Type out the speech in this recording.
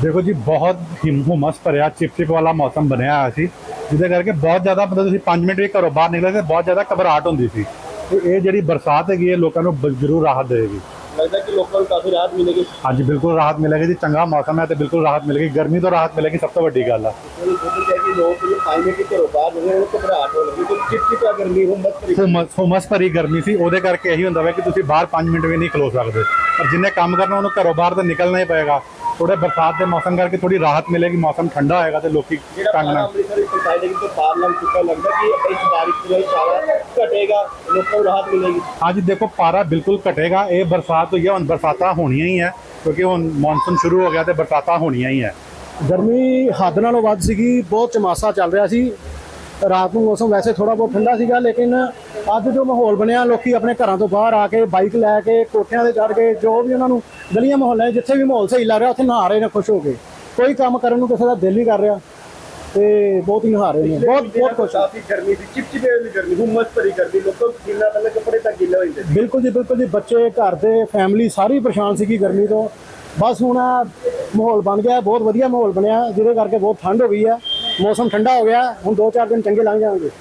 देखो जी बहुत ही मस्त पर चिपचिप वाला मौसम बनाया ਜਿਹਦੇ ਕਰਕੇ ਬਹੁਤ ਜ਼ਿਆਦਾ ਮਤਲਬ ਤੁਸੀਂ 5 ਮਿੰਟ ਵੀ ਘਰੋਂ ਬਾਹਰ ਨਿਕਲੇ ਤੇ ਬਹੁਤ ਜ਼ਿਆਦਾ ਘਬਰਾਹਟ ਹੁੰਦੀ ਸੀ। ਤੇ ਇਹ ਜਿਹੜੀ ਬਰਸਾਤ ਹੈਗੀ ਇਹ ਲੋਕਾਂ ਨੂੰ ਬ- ਜ਼ਰੂਰ ਰਾਹਤ ਦੇਵੇਗੀ। ਲੱਗਦਾ ਕਿ ਲੋਕਾਂ ਨੂੰ ਕਾਫੀ ਰਾਹਤ ਮਿਲੇਗੀ। ਹਾਂਜੀ ਬਿਲਕੁਲ ਰਾਹਤ ਮਿਲੇਗੀ ਜੀ ਚੰਗਾ ਮੌਸਮ ਹੈ ਤੇ ਬਿਲਕੁਲ ਰਾਹਤ ਮਿਲੇਗੀ। ਗਰਮੀ ਤੋਂ ਰਾਹਤ ਮਿਲੇਗੀ ਸਭ ਤੋਂ ਵੱਡੀ ਗੱਲ ਆ। ਹੈ ਕਿ ਲੋਕ ਇਹ ਪਾਣੀ ਕਿ ਘਰੋਂ ਬਾਹਰ ਨਿਕਲੇ ਉਹਨਾਂ ਨੂੰ ਘਬਰਾਹਟ ਹੋ ਲੱਗੀ। ਕਿ ਚਿਪਚਿਪਾ ਗਰਮੀ ਹੁੰਮਸ ਭਰੀ ਹੁਮਸ ਹੁਮਸ ਭਰੀ ਗਰਮੀ ਸੀ ਉਹਦੇ ਕਰਕੇ ਇਹੀ ਹੁੰਦਾ ਵਾ ਕਿ ਤੁਸੀਂ ਬਾਹਰ 5 ਮਿੰਟ ਵੀ ਨਹੀਂ ਖਲੋ ਸਕਦੇ। ਪਰ ਜਿੰਨੇ ਕੰਮ ਕਰਨਾ ਉਹਨੂੰ ਘਰੋਂ ਬਾਹਰ ਤਾਂ ਨਿਕਲਣਾ ਹੀ ਪਏਗਾ। ਥੋੜੇ ਬਰਸਾਤ ਦੇ ਮੌਸਮ ਕਰਕੇ ਥੋੜੀ ਰਾਹਤ ਮਿਲੇਗੀ ਮੌਸਮ ਠੰਡਾ ਹੋਏਗਾ ਤੇ ਲੋਕੀ ਤੰਗ ਪਾਰਾ ਨਾ ਅੰਮ੍ਰਿਤਸਰ ਵਿੱਚ ਸਾਈਡ ਹੈ ਕਿ ਪਾਰ ਲੰਘ ਚੁੱਕਾ ਲੱਗਦਾ ਕਿ ਇਸ ਬਾਰਿਸ਼ ਨਾਲ ਪਾਰਾ ਘਟੇਗਾ ਲੋਕਾਂ ਨੂੰ ਰਾਹਤ ਮਿਲੇਗੀ। ਅੱਜ ਦੇਖੋ ਪਾਰਾ ਬਿਲਕੁਲ ਘਟੇਗਾ ਇਹ ਬਰਸਾਤ ਹੋਈ ਹੈ ਹੁਣ ਬਰਸਾਤਾਂ ਹੋਣੀਆਂ ਹੀ ਹੈ ਕਿਉਂਕਿ ਹੁਣ ਮੌਨਸੂਨ ਸ਼ੁਰੂ ਹੋ ਗਿਆ ਤੇ ਬਰਸਾਤਾਂ ਹੋਣੀਆਂ ਹੀ ਹੈ। ਗਰਮੀ ਹੱਦ ਨਾਲੋਂ ਵੱਧ ਸੀਗੀ ਬਹੁਤ ਚਮਾਸਾ ਚੱਲ ਰਿਹਾ ਸੀ ਰਾਤ ਨੂੰ ਮੌਸਮ ਵੈਸੇ ਥੋੜਾ ਬਹੁਤ ਠੰਡਾ ਸੀਗਾ ਲੇਕਿਨ ਅੱਜ ਜੋ ਮਾਹੌਲ ਬਣਿਆ ਲੋਕੀ ਆਪਣੇ ਘਰਾਂ ਤੋਂ ਬਾਹਰ ਆ ਕੇ ਬਾਈਕ ਲੈ ਕੇ ਕੋਠਿਆਂ ਤੇ ਚੜ੍ਹ ਕੇ ਜੋ ਵੀ ਉਹਨਾਂ ਨੂੰ ਗਲੀਆਂ ਮੁਹੱਲੇ ਜਿੱਥੇ ਵੀ ਮਾਹੌਲ ਸਹੀ ਲੱਗ ਰਿਹਾ ਉੱਥੇ ਨਹਾ ਰਹੇ ਨੇ ਖੁਸ਼ ਹੋ ਕੇ। ਕੋਈ ਕੰਮ ਕਰਨ ਨੂੰ ਕਿਸੇ ਦਾ ਦਿਲ ਨਹੀਂ ਕਰ ਰਿਹਾ ਤੇ ਬਹੁਤ ਹੀ ਨਹਾ ਰਹੇ ਨੇ ਬਹੁਤ ਬਹੁਤ ਖੁਸ਼। ਕਾਫੀ ਗਰਮੀ ਸੀ ਚਿਪਚਿਪੇ ਵਾਲੀ ਗਰਮੀ ਹੁੰਮਸ ਭਰੀ ਗਰਮੀ ਲੋਕਾਂ ਨੂੰ ਪਹਿਲੇ ਕੱਪੜੇ ਤੱਕ ਗਿੱਲੇ ਹੋ ਜਾਂਦੇ ਬਿਲਕੁਲ ਜੀ ਬਿਲਕੁਲ ਜੀ ਬੱਚੇ ਘਰ ਦੇ ਫੈਮਿਲੀ ਸਾਰੀ ਪਰੇਸ਼ਾਨ ਸੀਗੀ ਗਰਮੀ ਤੋਂ। ਬਸ ਹੁਣ ਮਾਹੌਲ ਬਣ ਗਿਆ ਬਹੁਤ ਵਧੀਆ ਮਾਹੌਲ ਬਣਿਆ ਜਿਹਦੇ ਕਰਕੇ ਬਹੁਤ ਠੰਡ ਹੋ ਗਈ ਹੈ ਮੌਸਮ ਠੰਡਾ ਹੋ ਗਿਆ ਹੁਣ 2-4 ਦਿਨ ਚੰਗੇ ਲੰਘ ਜਾਣਗੇ।